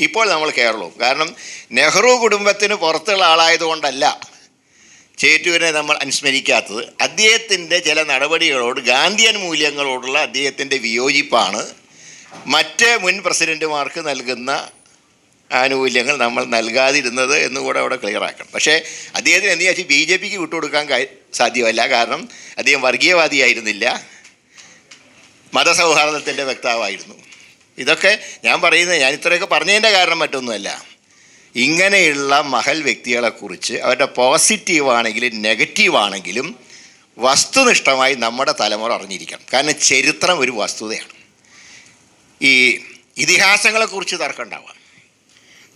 ഇപ്പോൾ നമ്മൾ കേരളവും. കാരണം നെഹ്റു കുടുംബത്തിന് പുറത്തുള്ള ആളായതുകൊണ്ടല്ല ചേറ്റുവിനെ നമ്മൾ അനുസ്മരിക്കാത്തത്. അദ്ദേഹത്തിന്റെ ചില നടപടികളോട് ഗാന്ധിയൻ മൂല്യങ്ങളോടുള്ള അദ്ദേഹത്തിന്റെ വിയോജിപ്പാണ് മറ്റ് മുൻ പ്രസിഡന്റുമാർക്ക് നൽകുന്ന ആനുകൂല്യങ്ങൾ നമ്മൾ നൽകാതിരുന്നത് എന്നുകൂടെ അവിടെ ക്ലിയർ ആക്കണം. പക്ഷേ അദ്ദേഹത്തിന് എന്ത് വെച്ചാൽ ബി ജെ പിക്ക് വിട്ടുകൊടുക്കാൻ സാധ്യമല്ല. കാരണം അദ്ദേഹം വർഗീയവാദിയായിരുന്നില്ല. മതസൗഹാർദ്ദത്തിന്റെ വക്താവായിരുന്നു. ഇതൊക്കെ ഞാൻ പറയുന്നത് ഞാൻ ഇത്രയൊക്കെ പറഞ്ഞതിന്റെ കാരണം മറ്റൊന്നുമല്ല. ഇങ്ങനെയുള്ള മഹൽ വ്യക്തികളെക്കുറിച്ച് അവരുടെ പോസിറ്റീവാണെങ്കിലും നെഗറ്റീവാണെങ്കിലും വസ്തുനിഷ്ഠമായി നമ്മുടെ തലമുറ അറിഞ്ഞിരിക്കണം. കാരണം ചരിത്രം ഒരു വസ്തുതയാണ്. ഈ ഇതിഹാസങ്ങളെക്കുറിച്ച് തർക്കമുണ്ടാവാം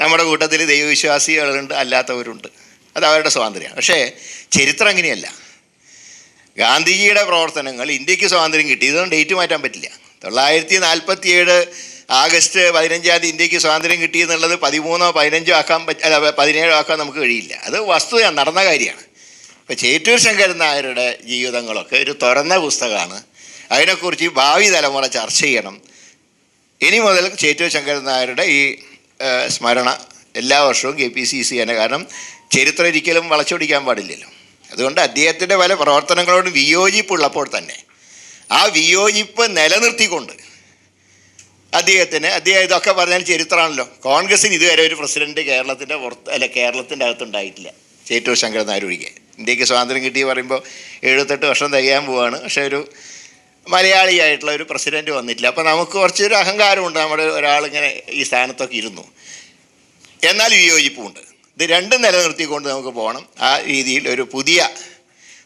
നമ്മുടെ കൂട്ടത്തിൽ ദൈവവിശ്വാസികളുണ്ട് അല്ലാത്തവരുണ്ട്. അത് അവരുടെ സ്വാതന്ത്ര്യമാണ്. പക്ഷേ ചരിത്രം അങ്ങനെയല്ല. ഗാന്ധിജിയുടെ പ്രവർത്തനങ്ങൾ ഇന്ത്യയ്ക്ക് സ്വാതന്ത്ര്യം കിട്ടി. ഇതൊന്നും ഡേറ്റ് മാറ്റാൻ പറ്റില്ല. തൊള്ളായിരത്തി നാൽപ്പത്തി ഏഴ് ആഗസ്റ്റ് പതിനഞ്ചാം തീയതി ഇന്ത്യയ്ക്ക് സ്വാതന്ത്ര്യം കിട്ടി എന്നുള്ളത് പതിമൂന്നോ പതിനഞ്ചോ ആക്കാൻ പറ്റ പതിനേഴോ ആക്കാൻ നമുക്ക് കഴിയില്ല. അത് വസ്തുതയാണ് നടന്ന കാര്യമാണ്. ഇപ്പോൾ ചേറ്റൂർ ശങ്കരൻ നായരുടെ ജീവിതങ്ങളൊക്കെ ഒരു തുറന്ന പുസ്തകമാണ്. അതിനെക്കുറിച്ച് ഭാവി തലമുറ ചർച്ച ചെയ്യണം. ഇനി മുതൽ ചേറ്റൂർ ശങ്കരൻ നായരുടെ ഈ സ്മരണ എല്ലാ വർഷവും കെ പി സി സി തന്നെ കാരണം ചരിത്രം ഒരിക്കലും വളച്ചൊടിക്കാൻ പാടില്ലല്ലോ. അതുകൊണ്ട് അദ്ദേഹത്തിന്റെ പല പ്രവർത്തനങ്ങളോട് വിയോജിപ്പുള്ളപ്പോൾ തന്നെ ആ വിയോജിപ്പ് നിലനിർത്തിക്കൊണ്ട് അദ്ദേഹത്തിന് അദ്ദേഹം ഇതൊക്കെ പറഞ്ഞാൽ ചരിത്രമാണല്ലോ. കോൺഗ്രസിന് ഇതുവരെ ഒരു പ്രസിഡന്റ് കേരളത്തിന്റെ പുറത്ത് അല്ല കേരളത്തിന്റെ അകത്തുണ്ടായിട്ടില്ല. ചേറ്റൂർ ശങ്കരൻ നായർ ഇന്ത്യയ്ക്ക് സ്വാതന്ത്ര്യം കിട്ടി പറയുമ്പോൾ എഴുപത്തെട്ട് വർഷം തികയാൻ പോവാണ്. പക്ഷേ ഒരു മലയാളിയായിട്ടുള്ള ഒരു പ്രസിഡന്റ് വന്നിട്ടില്ല. അപ്പോൾ നമുക്ക് കുറച്ചൊരു അഹങ്കാരമുണ്ട്. നമ്മുടെ ഒരാളിങ്ങനെ ഈ സ്ഥാനത്തൊക്കെ ഇരുന്നു. എന്നാൽ വിയോജിപ്പുമുണ്ട്. ഇത് രണ്ടും നിലനിർത്തിക്കൊണ്ട് നമുക്ക് പോകണം. ആ രീതിയിൽ ഒരു പുതിയ